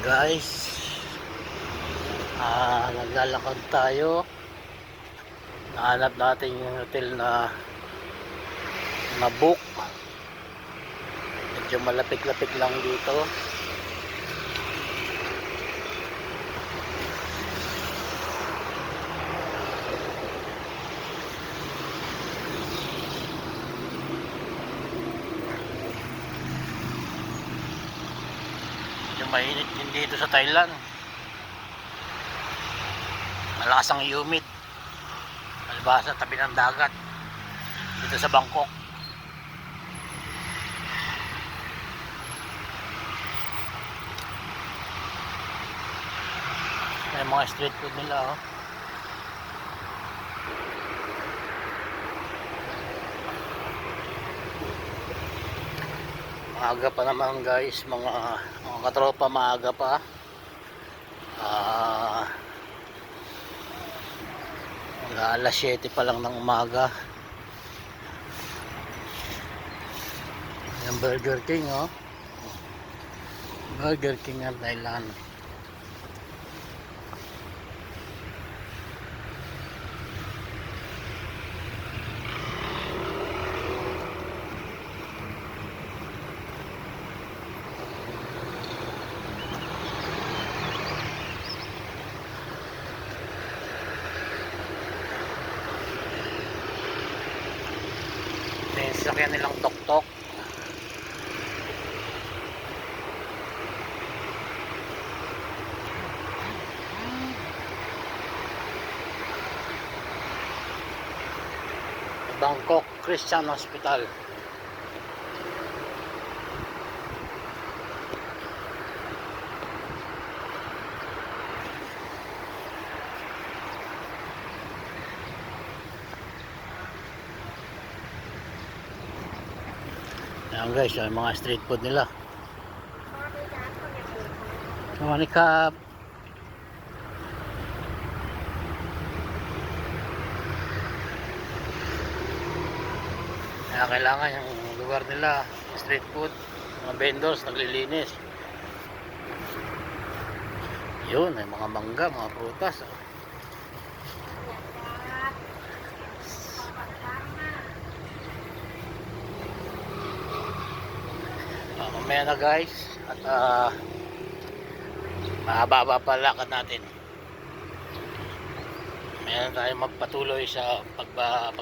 guys. Ah naglalakad tayo. Nahanap natin yung hotel na na book medyo malapit-lapit lang dito mainit din dito sa Thailand. Malakas ang humid. Malibasa tabi ng dagat. Dito sa Bangkok. May mga street food nila oh maaga pa naman guys. Mga mga katropa maaga pa. Ah mga alas 7 pa lang ng umaga. Yung Burger King oh. Burger King ng Thailand sasakyan nilang tok-tok. Bangkok Christian Hospital. Ayan guys, yung mga street food nila. Manikap. Kaya kailangan yung lugar nila, street food, mga vendors, naglilinis. Yun, may mga mangga, mga prutas. oh. Ah, mamaya na guys. At ah, mahaba pa lakad natin. Mamaya na tayo magpatuloy sa pagba.